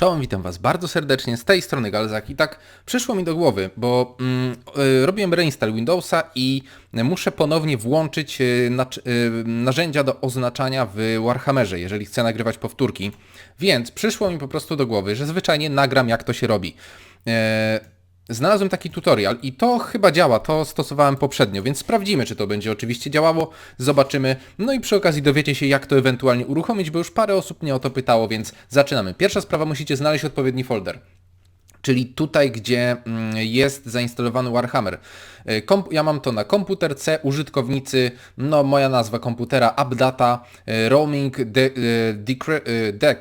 Czołem, witam Was bardzo serdecznie, z tej strony Galzak i tak przyszło mi do głowy, bo mm, y, robiłem reinstall Windowsa i muszę ponownie włączyć y, y, narzędzia do oznaczania w Warhammerze, jeżeli chcę nagrywać powtórki, więc przyszło mi po prostu do głowy, że zwyczajnie nagram jak to się robi. E, Znalazłem taki tutorial i to chyba działa, to stosowałem poprzednio, więc sprawdzimy, czy to będzie oczywiście działało, zobaczymy. No i przy okazji dowiecie się, jak to ewentualnie uruchomić, bo już parę osób mnie o to pytało, więc zaczynamy. Pierwsza sprawa, musicie znaleźć odpowiedni folder. Czyli tutaj, gdzie mm, jest zainstalowany Warhammer. Komp- ja mam to na komputer C, użytkownicy, no moja nazwa komputera, appdata, y, roaming, de, decre- y, de,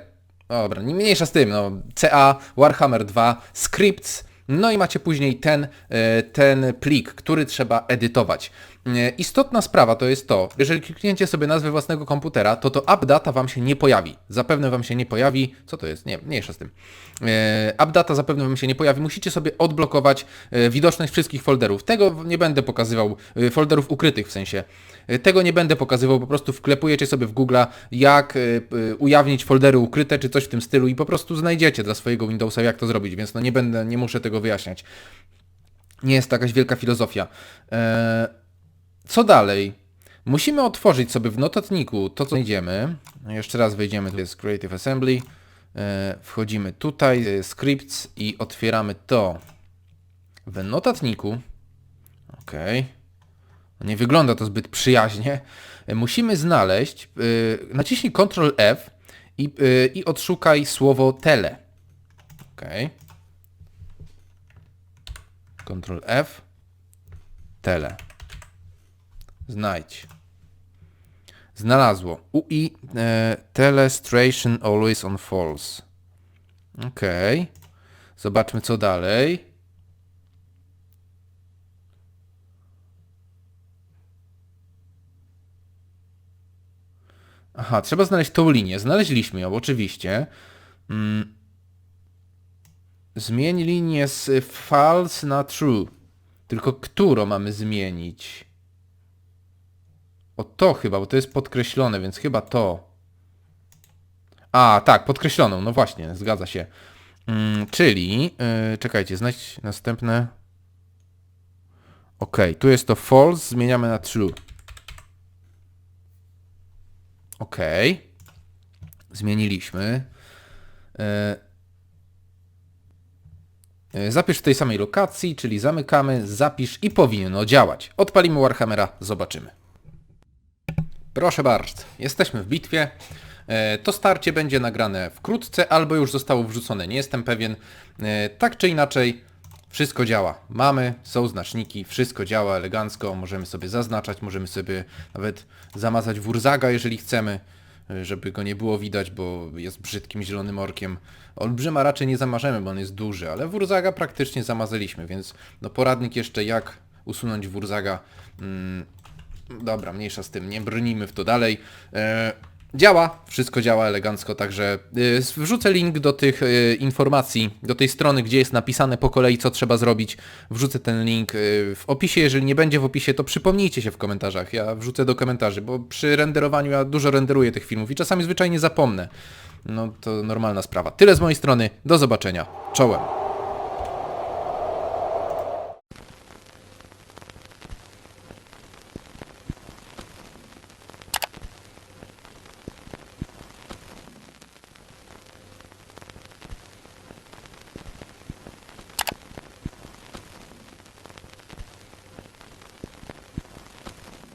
dobra, nie mniejsza z tym, no, CA, Warhammer 2, scripts, no i macie później ten, e, ten plik, który trzeba edytować. E, Istotna sprawa to jest to, jeżeli klikniecie sobie nazwę własnego komputera, to to appdata Wam się nie pojawi. Zapewne Wam się nie pojawi. Co to jest? Nie, mniejsza z tym. E, Appdata zapewne Wam się nie pojawi. Musicie sobie odblokować widoczność wszystkich folderów. Tego nie będę pokazywał, folderów ukrytych w sensie. Tego nie będę pokazywał, po prostu wklepujecie sobie w Google, jak ujawnić foldery ukryte, czy coś w tym stylu i po prostu znajdziecie dla swojego Windowsa, jak to zrobić, więc no nie będę, nie muszę tego wyjaśniać. Nie jest to jakaś wielka filozofia. E, Co dalej? Musimy otworzyć sobie w notatniku to, co znajdziemy. Jeszcze raz wejdziemy, tu jest Creative Assembly. E, Wchodzimy tutaj, Scripts i otwieramy to w notatniku. Ok. Nie wygląda to zbyt przyjaźnie. Musimy znaleźć, e, naciśnij Ctrl F i, i odszukaj słowo tele. Ok. Ctrl F. Tele. Znajdź. Znalazło. UI e, Telestration always on false. Ok. Zobaczmy co dalej. Aha, trzeba znaleźć tą linię. Znaleźliśmy ją, oczywiście. Mm. Zmień linię z false na true. Tylko którą mamy zmienić? O to chyba, bo to jest podkreślone, więc chyba to. A, tak, podkreśloną, no właśnie, zgadza się. Mm, czyli, yy, czekajcie, znajdź następne. Ok, tu jest to false, zmieniamy na true. Ok. Zmieniliśmy. E, Zapisz w tej samej lokacji, czyli zamykamy, zapisz i powinno działać. Odpalimy Warhammera, zobaczymy. Proszę bardzo, jesteśmy w bitwie. E, To starcie będzie nagrane wkrótce, albo już zostało wrzucone, nie jestem pewien. E, Tak czy inaczej, wszystko działa. Mamy, są znaczniki, wszystko działa elegancko, możemy sobie zaznaczać, możemy sobie nawet zamazać Wurzaga, jeżeli chcemy, e, żeby go nie było widać, bo jest brzydkim zielonym orkiem. Olbrzyma raczej nie zamarzemy, bo on jest duży, ale Wurzaga praktycznie zamazaliśmy, więc no poradnik jeszcze jak usunąć Wurzaga. Mm, Dobra, mniejsza z tym, nie brnijmy w to dalej. Działa, wszystko działa elegancko, także e, wrzucę link do tych e, informacji, do tej strony, gdzie jest napisane po kolei, co trzeba zrobić. Wrzucę ten link e, w opisie, jeżeli nie będzie w opisie, to przypomnijcie się w komentarzach. Ja wrzucę do komentarzy, bo przy renderowaniu ja dużo renderuję tych filmów i czasami zwyczajnie zapomnę. No to normalna sprawa. Tyle z mojej strony, do zobaczenia. Czołem.